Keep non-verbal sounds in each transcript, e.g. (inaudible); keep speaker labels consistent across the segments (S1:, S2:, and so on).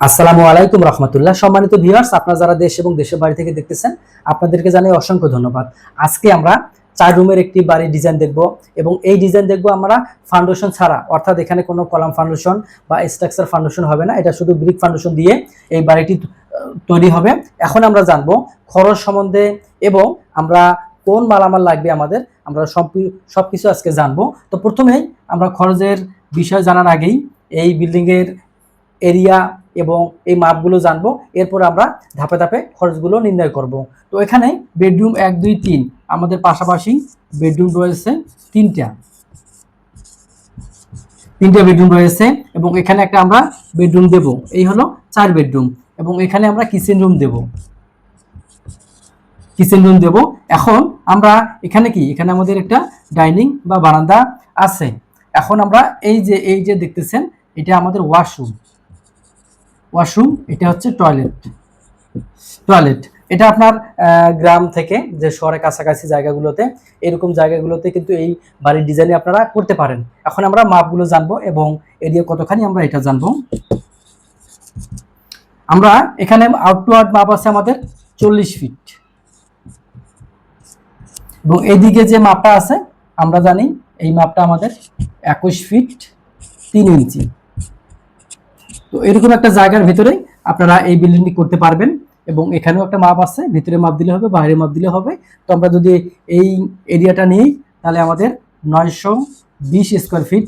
S1: আসসালামু আলাইকুম রহমতুল্লাহ। সম্মানিত ভিউয়ার্স আপনারা যারা দেশ এবং দেশের বাড়ি থেকে দেখতেছেন, আপনাদেরকে জানাই অসংখ্য ধন্যবাদ। আজকে আমরা চার রুমের একটি বাড়ির ডিজাইন দেখব এবং এই ডিজাইন দেখব আমরা ফাউন্ডেশন ছাড়া, অর্থাৎ এখানে কোনো কলাম ফাউন্ডেশন বা স্ট্রাকচার ফাউন্ডেশন হবে না। এটা শুধু ব্রিক ফাউন্ডেশন দিয়ে এই বাড়িটি তৈরি হবে। এখন আমরা জানব খরচ সম্বন্ধে এবং আমরা কোন মালামাল লাগবে আমাদের, আমরা সব সব কিছু আজকে জানব। তো প্রথমেই আমরা খরচের বিষয় জানার আগেই এই বিল্ডিংয়ের এরিয়া এবং এই মাপগুলো জানব, এরপর আমরা ধাপে ধাপে খরচগুলো নির্ণয় করব। তো এখানে বেডরুম এক, দুই, তিন, আমাদের পাশাপাশি বেডরুম রয়েছে তিনটা। তিনটা বেডরুম রয়েছে এবং এখানে একটা আমরা বেডরুম দেব, এই হলো চার বেডরুম এবং এখানে আমরা কিচেন রুম দেব। কিচেন রুম দেব। এখন আমরা এখানে কি? এখানে আমাদের একটা ডাইনিং বা বারান্দা আছে। এখন আমরা এই যে এই যে দেখতেছেন, এটা আমাদের ওয়াশরুম। ওয়াশরুম, এটা হচ্ছে টয়লেট। টয়লেট, এটা আপনার গ্রাম থেকে যে শহরের কাছাকাছি জায়গাগুলোতে, এরকম জায়গাগুলোতে কিন্তু এই বাড়ির ডিজাইনে আপনারা করতে পারেন। এখন আমরা মাপগুলো জানব এবং এরিয়া কতখানি আমরা এটা জানব। আমরা এখানে আউট টু আউট মাপ আছে আমাদের চল্লিশ ফিট এবং এদিকে যে মাপটা আছে, আমরা জানি এই মাপটা আমাদের একুশ ফিট তিন ইঞ্চি। তো এরকম একটা জায়গার ভিতরে আপনারা এই বিল্ডিংটি করতে পারবেন এবং এখানেও একটা মাপ আছে, ভিতরে মাপ দিলে হবে, বাইরে মাপ দিলে হবে। তো আমরা যদি এই এরিয়াটা নিই, তাহলে আমাদের নয়শো বিশ স্কোয়ার ফিট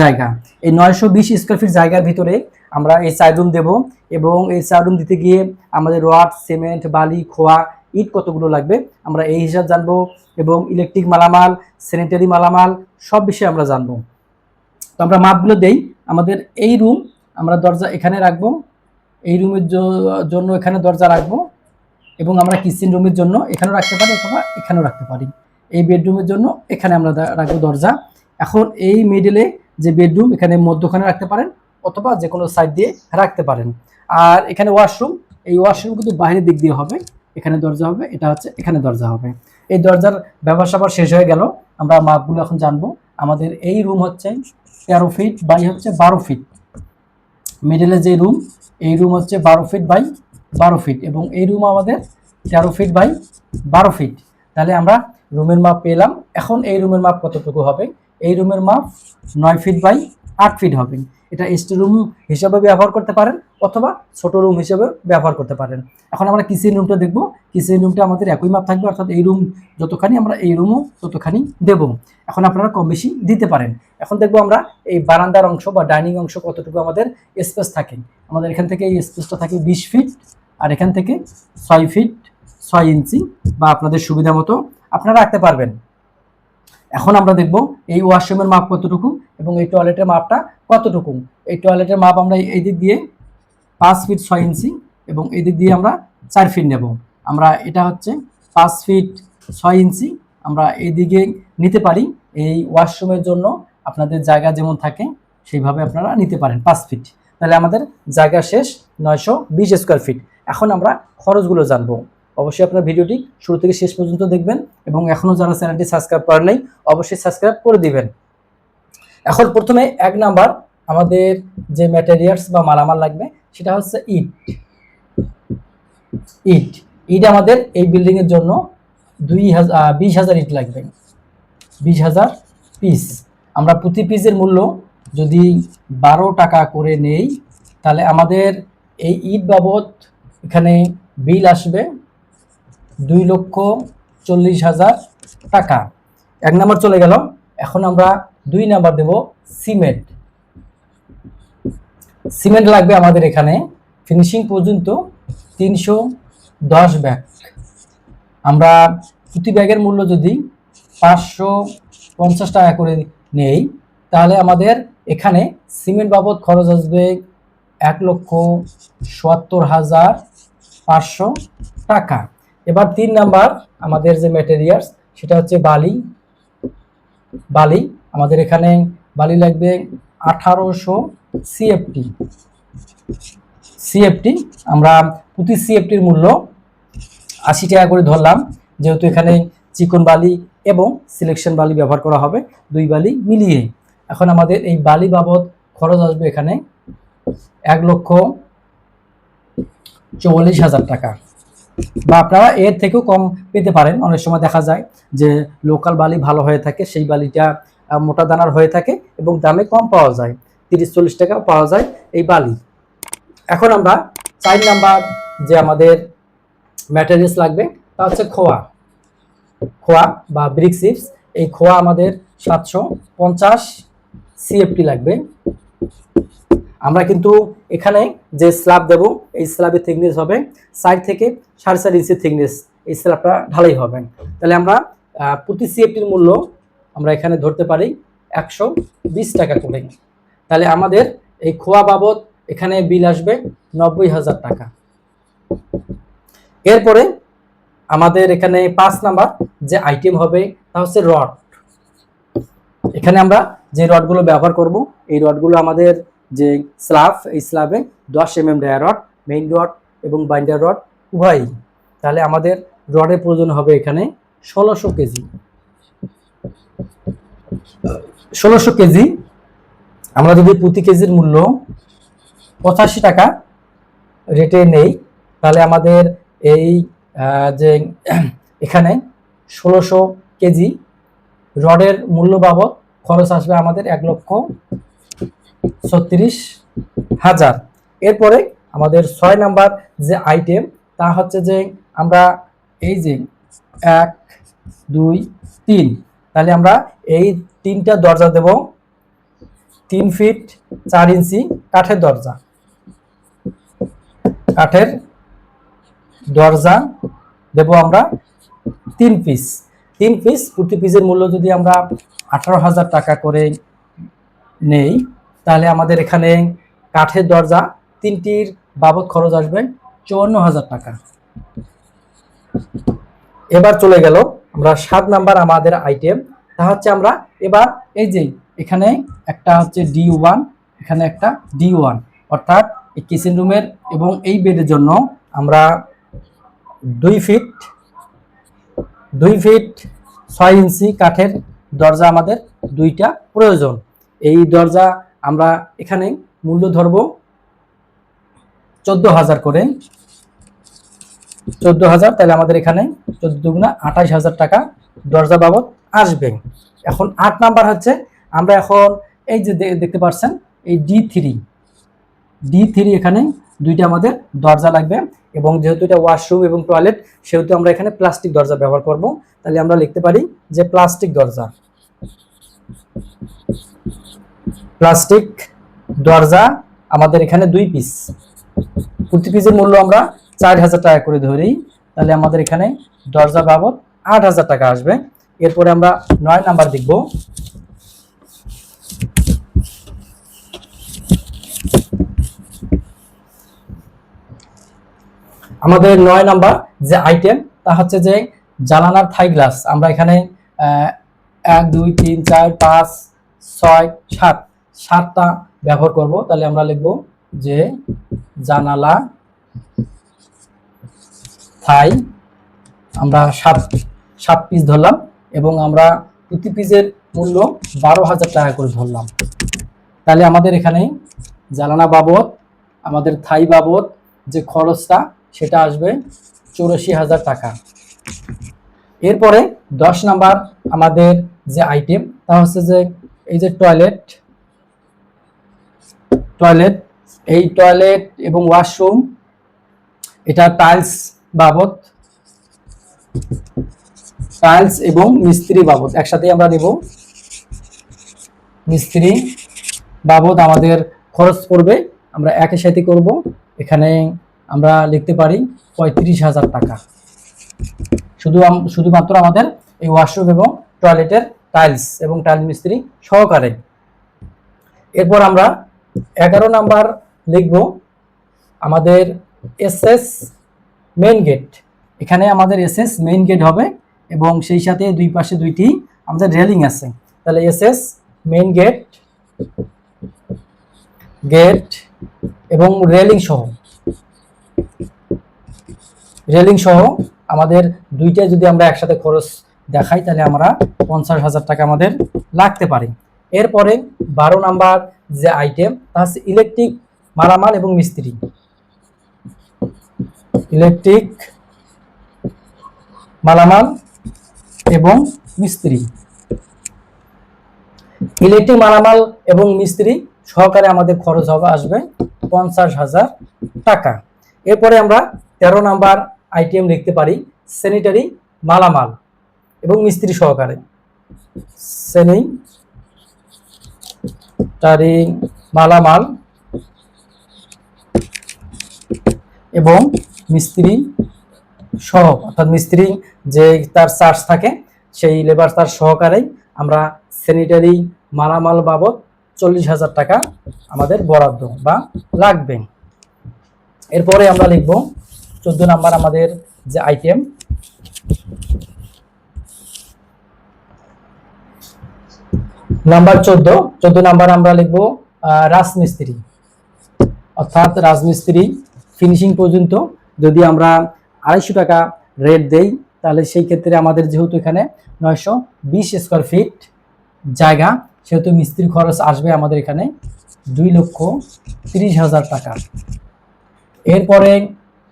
S1: জায়গা। এই নয়শো বিশ স্কোয়ার ফিট জায়গার ভিতরে আমরা এই চার রুম দেবো এবং এই চার রুম দিতে গিয়ে আমাদের রড, সিমেন্ট, বালি, খোয়া, ইট কতগুলো লাগবে আমরা এই হিসাব জানব এবং ইলেকট্রিক মালামাল স্যানিটারি মালামাল সব বিষয়ে আমরা জানব। তো আমরা মাপগুলো দেই আমাদের এই রুম আমরা দরজা এখানে রাখব, এই রুমের জন্য এখানে দরজা রাখব এবং আমরা কিচেন রুমের জন্য এখানেও রাখতে পারি অথবা এখানেও রাখতে পারি। এই বেডরুমের জন্য এখানে আমরা রাখব দরজা। এখন এই মিডলে যে বেডরুম এখানে মধ্যখানে রাখতে পারেন অথবা যে কোনো সাইড দিয়ে রাখতে পারেন। আর এখানে ওয়াশরুম এই ওয়াশরুম কিন্তু বাইরের দিক দিয়ে হবে, এখানে দরজা হবে, এটা হচ্ছে এখানে দরজা হবে। এই দরজার ব্যবসা আবার শেষ হয়ে গেল, আমরা মাপগুলো এখন জানব। আমাদের এই রুম হচ্ছে তেরো ফিট বাই হচ্ছে বারো ফিট মিডলে যে রুম এই রুম হচ্ছে বারো ফিট বাই বারো ফিট এবং এই রুম আমাদের তেরো ফিট বাই বারো ফিট তাহলে আমরা রুমের মাপ পেলাম। এখন এই রুমের মাপ কতটুকু হবে? এই রুমের মাপ নয় ফিট বাই আট ফিট হবে এটা স্টোর রুম হিসাবে ব্যবহার করতে পারেন অথবা ছোট রুম হিসেবে ব্যবহার করতে পারেন। এখন আমরা কিচেন রুমটা দেখব। কিচেন রুমটা আমাদের একই মাপ থাকবে, অর্থাৎ এই রুম যতখানি আমরা এই রুমও ততখানি দেব। এখন আপনারা কম বেশি দিতে পারেন। এখন দেখব আমরা এই বারান্দার অংশ বা ডাইনিং অংশ কতটুকু আমাদের স্পেস থাকে। আমাদের এখান থেকে এই স্পেসটা থাকে বিশ ফিট আর এখান থেকে ছয় ফিট ছয় ইঞ্চি বা আপনাদের সুবিধা মতো আপনারা রাখতে পারবেন। এখন আমরা দেখব এই ওয়াশরুমের মাপ কতটুকু এবং এই টয়লেটের মাপটা কতটুকু? এই টয়লেটের মাপ আমরা এই দিক দিয়ে পাঁচ ফিট ছয় ইঞ্চি এবং এই দিক দিয়ে আমরা চার ফিট নেব। আমরা এটা হচ্ছে পাঁচ ফিট ছয় ইঞ্চি আমরা এই দিকে নিতে পারি। এই ওয়াশরুমের জন্য আপনাদের জায়গা যেমন থাকে সেইভাবে আপনারা নিতে পারেন পাঁচ ফিট তাহলে আমাদের জায়গা শেষ নয়শো বিশ স্কোয়ার ফিট এখন আমরা খরচগুলো জানব। অবশ্যই আপনার ভিডিওটি শুরু থেকে শেষ পর্যন্ত দেখবেন এবং এখনও যারা চ্যানেলটি সাবস্ক্রাইব করেন নাই, অবশ্যই সাবস্ক্রাইব করে দিবেন। এখন প্রথমে এক নাম্বার আমাদের যে ম্যাটেরিয়ালস বা মালামাল লাগবে, সেটা হচ্ছে ইট। ইট ইট আমাদের এই বিল্ডিং এর জন্য দুই হাজার বিশ হাজার ইট লাগবে। বিশ হাজার পিস আমরা প্রতি পিসের মূল্য যদি বারো টাকা করে নেই, তাহলে আমাদের এই ইট বাবদ এখানে বিল আসবে দুই লক্ষ চল্লিশ হাজার টাকা। এক নাম্বার চলে গেল। এখন আমরা দুই নাম্বার দেব সিমেন্ট। সিমেন্ট লাগবে আমাদের এখানে। ফিনিশিং পর্যন্ত তিনশো দশ ব্যাগ। আমরা প্রতি ব্যাগের মূল্য যদি পাঁচশো পঞ্চাশ টাকা করে নেই, তাহলে আমাদের এখানে সিমেন্ট বাবদ খরচ আসবে এক লক্ষ সত্তর হাজার পাঁচশো টাকা। এবার তিন নাম্বার আমাদের যে ম্যাটেরিয়ালস সেটা হচ্ছে বালি। বালি, আমাদের এখানে বালি লাগবে আঠারোশো সিএফটি সিএফটি আমরা প্রতি সিএফটির মূল্য আশি টাকা করে ধরলাম। যেহেতু এখানে চিকন বালি এবং সিলেকশন বালি ব্যবহার করা হবে, দুই বালি মিলিয়ে। এখন আমাদের এই বালি বাবদ খরচ আসবে এখানে এক লক্ষ চল্লিশ হাজার টাকা। বা আপনারা এর থেকেও কম পেতে পারেন। অনেক সময় দেখা যায় যে লোকাল বালি ভালো হয়ে থাকে, সেই বালিটা মোটা দানার হয়ে থাকে এবং দামে কম পাওয়া যায়। তিরিশ, চল্লিশ টাকা পাওয়া যায় এই বালি। এখন আমরা চার নাম্বার যে আমাদের ম্যাটেরিয়ালস লাগবে, তা হচ্ছে খোয়া। খোয়া বা ব্রিক চিপস এই খোয়া আমাদের সাতশো পঞ্চাশ সিএফটি লাগবে। আমরা কিন্তু এখানে যে স্ল্যাব দেব, এই স্ল্যাবের থিকনেস হবে সাইড থেকে সাড়ে চার ইঞ্চি থিকনেস এই স্ল্যাবটা ঢালাই হবে। তাহলে আমরা প্রতি সিএফটির মূল্য আমরা এখানে ধরতে পারি একশো বিশ টাকা করে। তাহলে আমাদের এই খোয়া বাবদ এখানে বিল আসবে নব্বই হাজার টাকা। এরপরে আমাদের এখানে পাঁচ নাম্বার যে আইটেম হবে তা হচ্ছে রড এখানে আমরা যে রডগুলো ব্যবহার করব, এই রডগুলো আমাদের যে স্ল্যাব এই স্ল্যাবে দশ M M dia rod main rod এবং বাইন্ডার রড উভয়ই। তাহলে আমাদের রডের প্রয়োজন হবে এখানে ষোলোশো কেজি। ষোলোশো কেজি, আমরা যদি প্রতি কেজির মূল্য পঁচাশি টাকা রেটে নেই, তাহলে আমাদের এই যে (clears throat) এখানে ষোলোশো কেজি রডের মূল্য বাবদ খরচ আসবে আমাদের এক লক্ষ ছত্রিশ হাজার। এরপরে আমাদের ছয় নাম্বার যে আইটেম তা হচ্ছে যে আমরা এই যে এক, দুই, তিন, তাহলে আমরা এই তিনটা দরজা দেব। তিন ফিট চার ইঞ্চি কাঠের দরজা। কাঠের দরজা দেব আমরা তিন পিস তিন পিস প্রতি পিসের মূল্য যদি আমরা আঠারো হাজার টাকা করে নেই তাহলে আমাদের এখানে কাঠের দরজা, তিনটির বাবদ খরচ আসবে চুয়ান্ন হাজার টাকা। এবার চলে গেল আমরা সাত নাম্বার আমাদের আইটেম তা হচ্ছে আমরা এবার এই যে এখানে একটা হচ্ছে ডি ওয়ান এখানে একটা ডি ওয়ান অর্থাৎ এই কিচেন রুমের এবং এই বেডের জন্য আমরা দুই ফিট দুই ফিট ছয় ইঞ্চি কাঠের দরজা আমাদের দুইটা প্রয়োজন। এই দরজা আমরা এখানে মূল্য ধরব চোদ্দ হাজার করে। চোদ্দ হাজার, তাহলে আমাদের এখানে চোদ্দ দুগুণা আঠাশ হাজার টাকা দরজা বাবদ আসবে। এখন আট নাম্বার হচ্ছে, আমরা এখন এই যে দেখতে পাচ্ছেন এই ডি থ্রি। ডি থ্রি এখানে দুইটা আমাদের দরজা লাগবে এবং যেহেতু এটা ওয়াশরুম এবং টয়লেট, সেহেতু আমরা এখানে প্লাস্টিক দরজা ব্যবহার করব। তাহলে আমরা লিখতে পারি যে প্লাস্টিক দরজা। প্লাস্টিক, দরজা, আমাদের এখানে দুই পিস প্রতি পিসের মূল্য আমরা চার হাজার টাকা করে ধরি। তাহলে আমাদের এখানে দরজা বাবদ আট হাজার টাকা আসবে। এরপরে আমরা নয় নাম্বার দেখব। আমাদের নয় নাম্বার যে আইটেম তা হচ্ছে যে জালানার থাই গ্লাস আমরা এখানে এক, দুই, তিন, চার, পাঁচ, ছয়, সাত সাতটা ব্যবহার করব। তাহলে আমরা লিখব যে জানালা থাই, আমরা সাত সাত পিস ধরলাম এবং আমরা প্রতি পিসের মূল্য বারো হাজার টাকা করে ধরলাম। তাহলে আমাদের এখানে জ্বালানা বাবদ, আমাদের থাই বাবদ যে খরচটা, সেটা আসবে চৌরাশি হাজার টাকা। এরপরে দশ নাম্বার আমাদের যে আইটেম তা হচ্ছে যে এই যে টয়লেট টয়লেট এই টয়লেট এবং ওয়াশরুম এটা টাইলস বাবদ টাইলস এবং মিস্ত্রি বাবদ একসাথে আমরা নেব মিস্ত্রি বাবদ আমাদের খরচ পড়বে, আমরা একই সাথে করব, এখানে আমরা লিখতে পারি পঁয়ত্রিশ হাজার টাকা। শুধু শুধুমাত্র আমাদের এই ওয়াশরুম এবং টয়লেটের টাইলস এবং টাইল মিস্ত্রি সহকারে। এরপর আমরা এগারো নাম্বার লিখব আমাদের এসএস মেইন গেট এখানে আমাদের এসএস মেইন গেট হবে এবং সেই সাথে দুই পাশে দুইটি আমাদের রেলিং আছে। তাহলে এসএস মেইন গেট গেট এবং রেলিং সহ। রেলিং সহ আমাদের দুইটাই যদি আমরা একসাথে খরচ দেখাই, তাহলে আমরা পঞ্চাশ হাজার টাকা আমাদের লাগতে পারে। এরপরে বারো নাম্বার যে আইটেম তা হচ্ছে ইলেকট্রিক মালামাল এবং মিস্ত্রি। ইলেকট্রিক মালামাল এবং মিস্ত্রি। ইলেকট্রিক মালামাল এবং মিস্ত্রি সহকারে আমাদের খরচ হবে আসবে পঞ্চাশ হাজার টাকা। এরপরে আমরা তেরো নাম্বার আইটেম লিখতে পারি স্যানিটারি মালামাল এবং মিস্ত্রি সহকারে। স্যানিটারি মালামাল এবং মিস্ত্রি সহ, অর্থাৎ মিস্ত্রি যে তার চার্জ থাকে, সেই লেবার চার্জ সহকারেই আমরা স্যানিটারি মালামাল বাবদ চল্লিশ হাজার টাকা আমাদের বরাদ্দ বা লাগবে। এরপরে আমরা লিখব, চোদ্দ নাম্বার আমাদের যে আইটেম নাম্বার চোদ্দ। চোদ্দ নাম্বার আমরা লিখব রাজমিস্ত্রি। অর্থাৎ রাজমিস্ত্রি ফিনিশিং পর্যন্ত যদি আমরা আড়াইশো টাকা রেট দেই, তাহলে সেই ক্ষেত্রে আমাদের যেহেতু এখানে নয়শো বিশ স্কোয়ার ফিট জায়গা, সেহেতু মিস্ত্রি খরচ আসবে আমাদের এখানে দুই লক্ষ তিরিশ হাজার টাকা। এরপরে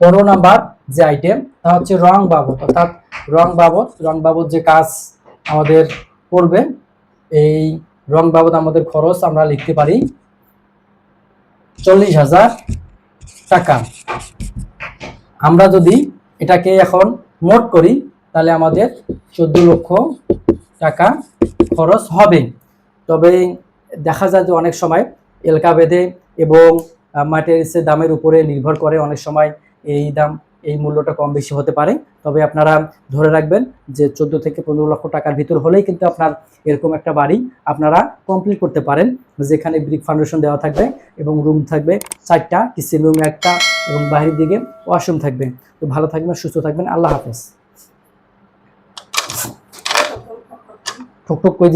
S1: পনেরো নাম্বার যে আইটেম তা হচ্ছে রং বাবদ। অর্থাৎ রং বাবদ রং বাবদ যে কাজ আমাদের করবে এই রং বাবদ আমাদের খরচ আমরা লিখতে পারি চল্লিশ হাজার টাকা। আমরা যদি এটাকে এখন মোট করি, তাহলে আমাদের চোদ্দ লক্ষ টাকা খরচ হবে। তবে দেখা যায় যে অনেক সময় এলকা বেঁধে এবং মাটেরিয়ালসের দামের উপরে নির্ভর করে অনেক সময় এই দাম এই মূল্যটা কম বেশি হতে পারে। তবে আপনারা ধরে রাখবেন যে চোদ্দ থেকে পনেরো লক্ষ টাকার ভিতর হলেই কিন্তু আপনার এরকম একটা বাড়ি আপনারা কমপ্লিট করতে পারেন। যেখানে ব্রিক ফাউন্ডেশন দেওয়া থাকবে এবং রুম থাকবে, চারটা কিচেন রুম একটা এবং বাইরের দিকে ওয়াশরুম থাকবে। তো ভালো থাকবেন, সুস্থ থাকবেন, আল্লাহ হাফেজ। ঠুক ঠুক করে